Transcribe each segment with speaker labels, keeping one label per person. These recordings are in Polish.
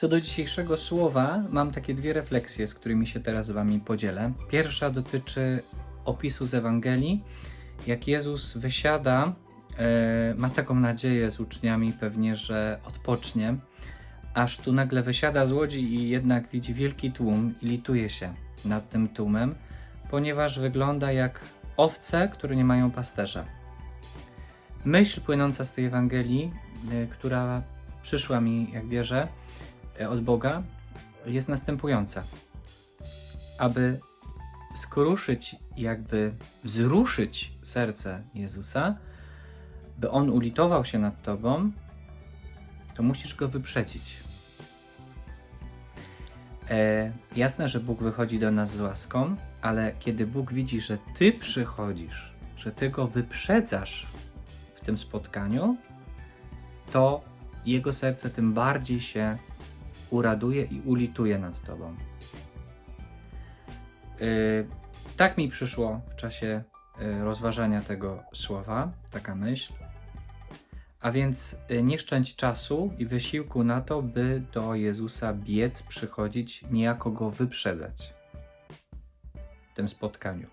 Speaker 1: Co do dzisiejszego słowa, mam takie dwie refleksje, z którymi się teraz z Wami podzielę. Pierwsza dotyczy opisu z Ewangelii, jak Jezus wysiada, e, ma taką nadzieję z uczniami pewnie, że odpocznie, aż tu nagle wysiada z łodzi i jednak widzi wielki tłum i lituje się nad tym tłumem, ponieważ wygląda jak owce, które nie mają pasterza. Myśl płynąca z tej Ewangelii, y, która przyszła mi, jak wierzę, od Boga, jest następująca. Aby skruszyć, jakby wzruszyć serce Jezusa, by On ulitował się nad Tobą, to musisz Go wyprzedzić. E, jasne, że Bóg wychodzi do nas z łaską, ale kiedy Bóg widzi, że Ty przychodzisz, że Ty Go wyprzedzasz w tym spotkaniu, to Jego serce tym bardziej się uraduje i ulituje nad Tobą. Yy, tak mi przyszło w czasie yy, rozważania tego słowa, taka myśl. A więc yy, nie szczędź czasu i wysiłku na to, by do Jezusa biec, przychodzić, niejako go wyprzedzać w tym spotkaniu.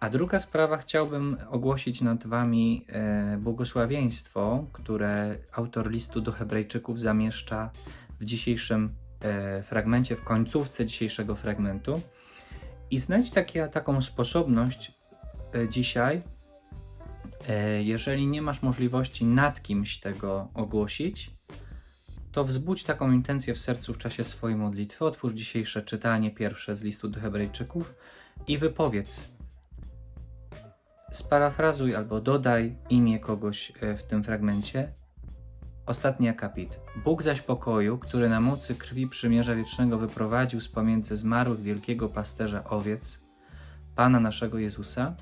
Speaker 1: A druga sprawa, chciałbym ogłosić nad Wami e, błogosławieństwo, które autor listu do Hebrajczyków zamieszcza w dzisiejszym e, fragmencie, w końcówce dzisiejszego fragmentu. I znajdź takie, taką sposobność e, dzisiaj, e, jeżeli nie masz możliwości nad kimś tego ogłosić, to wzbudź taką intencję w sercu w czasie swojej modlitwy. Otwórz dzisiejsze czytanie pierwsze z listu do Hebrajczyków i wypowiedz sparafrazuj albo dodaj imię kogoś e, w tym fragmencie. Ostatni akapit. Bóg zaś pokoju, który na mocy krwi przymierza wiecznego wyprowadził z pomiędzy zmarłych wielkiego pasterza owiec, Pana naszego Jezusa,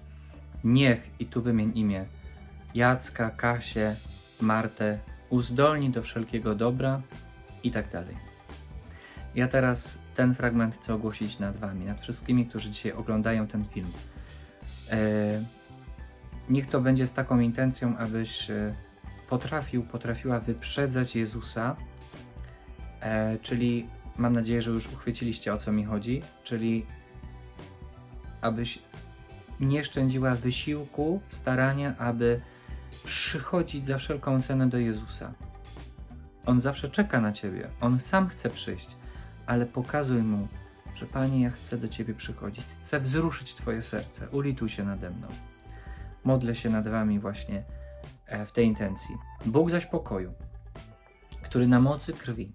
Speaker 1: niech, i tu wymień imię, Jacka, Kasię, Martę, uzdolni do wszelkiego dobra i tak dalej. Ja teraz ten fragment chcę ogłosić nad Wami, nad wszystkimi, którzy dzisiaj oglądają ten film. E, Niech to będzie z taką intencją, abyś e, potrafił, potrafiła wyprzedzać Jezusa, e, czyli mam nadzieję, że już uchwyciliście o co mi chodzi, czyli abyś nie szczędziła wysiłku, starania, aby przychodzić za wszelką cenę do Jezusa. On zawsze czeka na ciebie, on sam chce przyjść, ale pokazuj mu, że Panie, ja chcę do ciebie przychodzić, chcę wzruszyć Twoje serce, ulituj się nade mną modlę się nad Wami właśnie w tej intencji. Bóg zaś pokoju, który na mocy krwi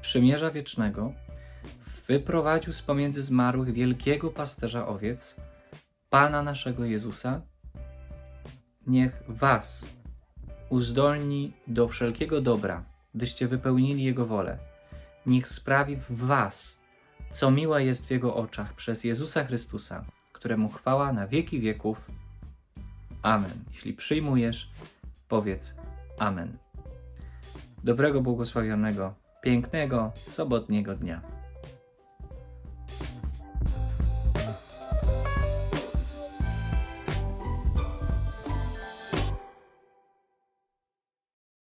Speaker 1: przymierza wiecznego wyprowadził z pomiędzy zmarłych wielkiego pasterza owiec, Pana naszego Jezusa, niech Was uzdolni do wszelkiego dobra, byście wypełnili Jego wolę. Niech sprawi w Was, co miłe jest w Jego oczach, przez Jezusa Chrystusa, któremu chwała na wieki wieków. Amen. Jeśli przyjmujesz, powiedz Amen. Dobrego, błogosławionego, pięknego, sobotniego dnia.